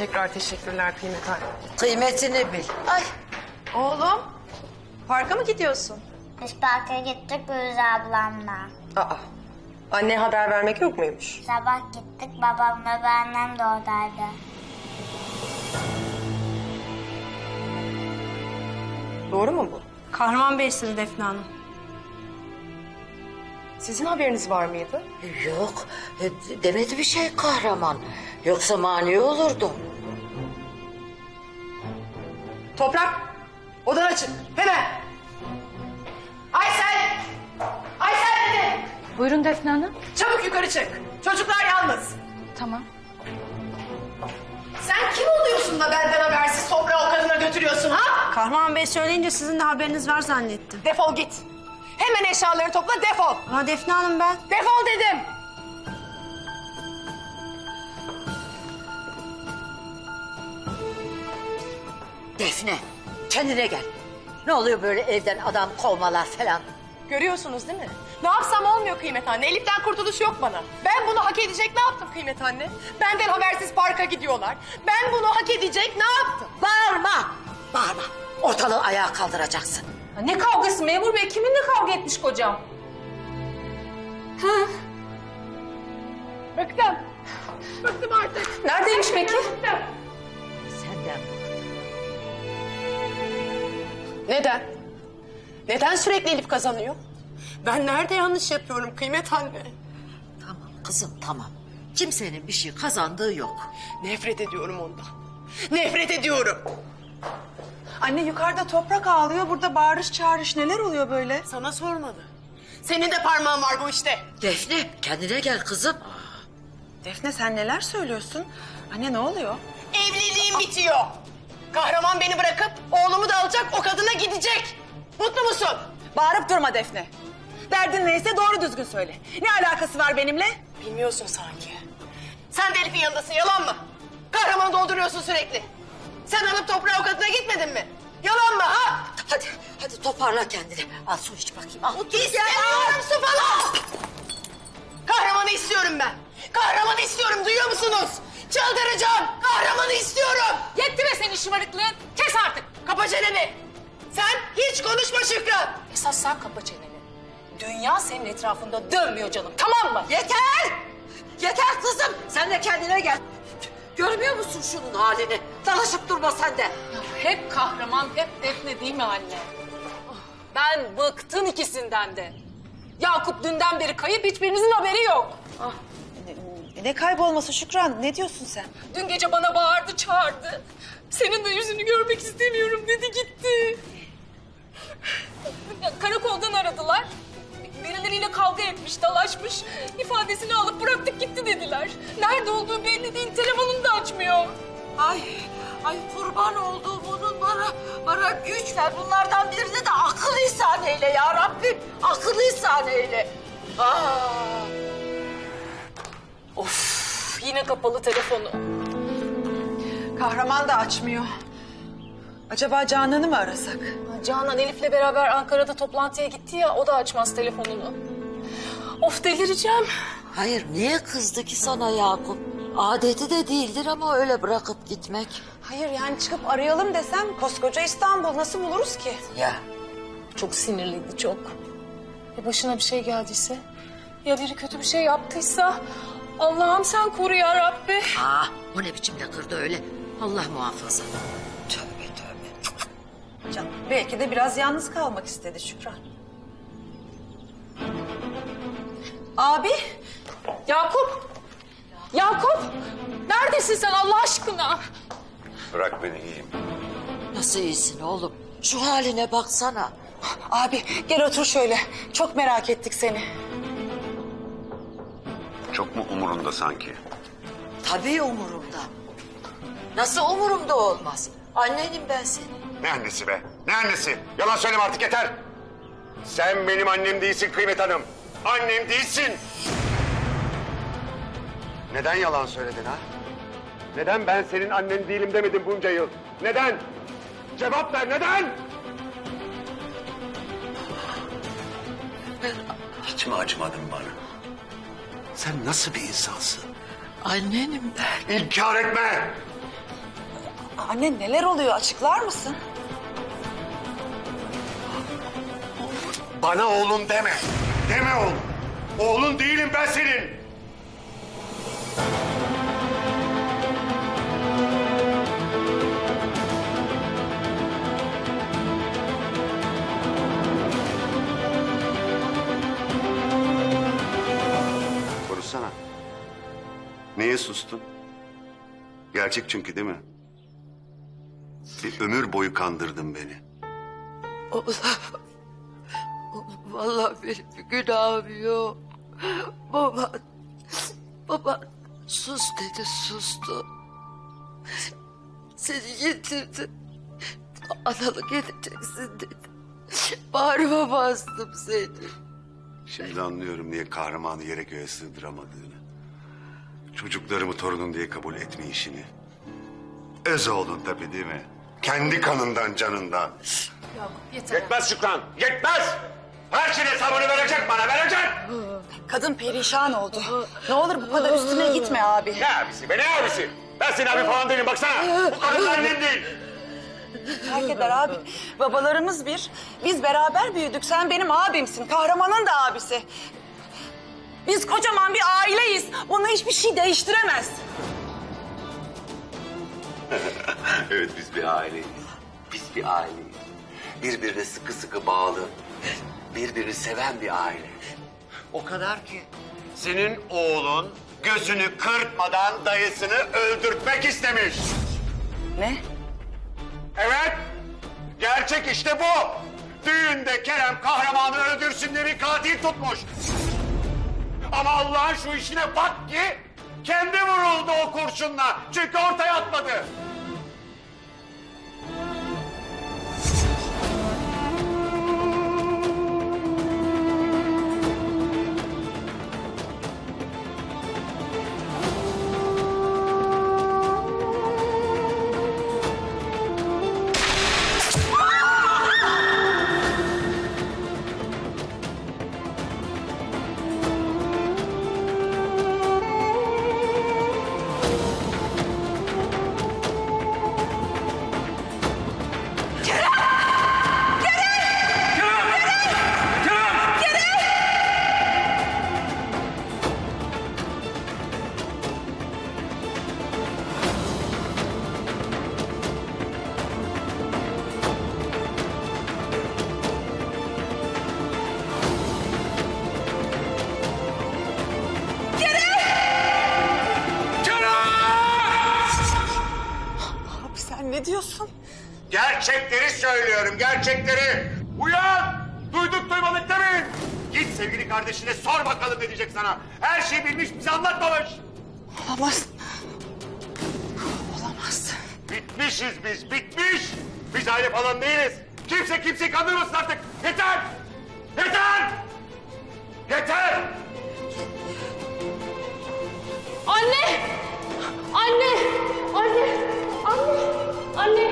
Tekrar teşekkürler Kıymet Hanım. Kıymetini bil. Ay Oğlum, parka mı gidiyorsun? Biz parka gittik Gülüz ablamla. Aa, anne haber vermek yok muymuş? Sabah gittik babam ve annem de oradaydı. Doğru mu bu? Kahraman Bey istedi Defne Hanım. Sizin haberiniz var mıydı? yok e, demedi bir şey kahraman. Yoksa mani olurdu. Toprak, odana çık. Hemen. Aysel! Aysel dedim. Buyurun Defne Hanım. Çabuk yukarı çık. Çocuklar yalnız. Tamam. Sen kim oluyorsun da benden habersiz toprağı o kadına götürüyorsun ha? Kahraman Bey söyleyince sizin de haberiniz var zannettim. Defol git. Hemen eşyalarını topla defol. Ama Defne Hanım ben. Defol dedim. Defne kendine gel. Ne oluyor böyle evden adam kovmalar falan? Görüyorsunuz değil mi? Ne yapsam olmuyor Kıymet Anne. Elif'ten kurtuluş yok bana. Ben bunu hak edecek ne yaptım Kıymet Anne? Benden habersiz parka gidiyorlar. Ben bunu hak edecek ne yaptım? Bağırma. Bağırma. Ortalığı ayağa kaldıracaksın. Ne kavgası memur bey? Kiminle kavga etmiş kocam? Bıktım. Bıktım artık. Neredeymiş peki? Senden Neden? Neden sürekli Elif kazanıyor? Ben nerede yanlış yapıyorum Kıymet Anne? Tamam kızım tamam. Kimsenin bir şey kazandığı yok. Nefret ediyorum ondan. Nefret ediyorum. Anne yukarıda toprak ağlıyor, burada bağırış çağırış neler oluyor böyle? Sana sormadı. Senin de parmağın var bu işte. Defne kendine gel kızım. Defne sen neler söylüyorsun? Anne ne oluyor? Evliliğim bitiyor. Kahraman beni bırakıp oğlumu da alacak o kadına gidecek. Mutlu musun? Bağırıp durma Defne. Derdin neyse doğru düzgün söyle. Ne alakası var benimle? Bilmiyorsun sanki. Sen de Elif'in yanındasın yalan mı? Kahramanı dolduruyorsun sürekli. Sen alıp toprağa o kadına gitmedin mi? Yalan mı ha? Hadi hadi toparla kendini. Al su iç bakayım. Al. İstemiyorum su falan. Kahramanı istiyorum ben. Kahramanı istiyorum duyuyor musunuz? Çıldıracağım. Kahramanı istiyorum. Yetti be senin şımarıklığın. Kes artık. Kapa çeneni. Sen hiç konuşma Şükran. Esas sen kapa çeneni. Dünya senin etrafında dönmüyor canım tamam mı? Yeter! Yeter kızım. Sen de kendine gel. Görmüyor musun şunun halini? Dalaşıp durma sen de. Hep kahraman hep Defne değil mi anne? Ben bıktım ikisinden de. Yakup dünden beri kayıp hiçbirinizin haberi yok. Ne, ne kaybolması Şükran? Ne diyorsun sen? Dün gece bana bağırdı çağırdı. Senin de yüzünü görmek istemiyorum dedi gitti. Ya, Karakoldan aradılar. Birileriyle kavga etmiş, dalaşmış. İfadesini alıp bıraktık gitti dediler. Nerede olduğu belli değil, telefonunu da açmıyor. Ay, ay kurban olduğum onun bana, bana güç ver. Bunlardan birini de akıl ihsan eyle ya Rabbim. Akıl ihsan eyle. Aa. Of, yine kapalı telefonu. Kahraman da açmıyor. Acaba Canan'ı mı arasak? Canan Elif'le beraber Ankara'da toplantıya gitti ya, o da açmaz telefonunu. Of delireceğim. Hayır, niye kızdı ki sana Yakup? Adeti de değildir ama öyle bırakıp gitmek. Hayır yani çıkıp arayalım desem koskoca İstanbul nasıl buluruz ki? Ya. Çok sinirliydi çok. Ya başına bir şey geldiyse? Ya biri kötü bir şey yaptıysa? Allah'ım sen koru ya Rabbi. Aa, Ah, o ne biçimle kırdı öyle? Allah muhafaza. Tövbe tövbe. Canım belki de biraz yalnız kalmak istedi Şükran. Abi Yakup! Yakup! Neredesin sen Allah aşkına? Bırak beni iyiyim. Nasıl iyisin oğlum? Şu haline baksana. Abi gel otur şöyle. Çok merak ettik seni. Çok mu umurunda sanki? Tabii umurumda. Nasıl umurumda olmaz? Annenim ben senin. Ne annesi be? Ne annesi? Yalan söyleme artık yeter. Sen benim annem değilsin Kıymet Hanım. Annem değilsin. Neden yalan söyledin ha? Neden ben senin annen değilim demedim bunca yıl? Neden? Cevap ver neden? Hiç mi acımadın bana? Sen nasıl bir insansın? Annenim ben. İnkar etme! Anne neler oluyor açıklar mısın? Bana oğlum deme. Deme oğlum. Oğlun değilim ben senin. Sustun? Gerçek çünkü değil mi? Bir ömür boyu kandırdın beni. Vallahi benim bir günahım yok. Baba, baba sus dedi sustu. Seni getirdi. Analık edeceksin dedi. Bağrıma bastım seni. Şimdi anlıyorum niye kahramanı yere göğe sığdıramadığını. Çocuklarımı torunum diye kabul etmeyişini. Öz oğlun tabii değil mi? Kendi kanından canından. Yetmez Şükran, yetmez! Her şeyin hesabını verecek bana, verecek! Kadın perişan oldu. Ne olur bu kadar üstüne gitme abi. Ne abisi be, ne abisi? Ben senin abi falan değilim, baksana! Bu kadın annem değil! Fark eder abi. Babalarımız bir. Biz beraber büyüdük. Sen benim abimsin. Kahramanın da abisi. Biz kocaman bir aileyiz. Bunu hiçbir şey değiştiremez. Evet, biz bir aileyiz. Biz bir aileyiz. Birbirine sıkı sıkı bağlı, birbirini seven bir aile. O kadar ki senin oğlun gözünü kırpmadan dayısını öldürtmek istemiş. Ne? Evet, gerçek işte bu. Düğünde Kerem kahramanı öldürsün diye bir katil tutmuş. Ama Allah'ın şu işine bak ki kendi vuruldu o kurşunla. Çünkü ortaya atmadı. Ne? Gerçekleri söylüyorum, gerçekleri. Uyan! Duyduk duymadık demeyin. Git sevgili kardeşine sor bakalım ne diyecek sana. Her şeyi bilmiş, bize anlatmamış. Olamaz. Olamaz. Bitmişiz biz, bitmiş. Biz aile falan değiliz. Kimse kimseyi kandırmasın artık. Yeter! Yeter! Yeter! Anne! Anne! Anne! Anne! 언니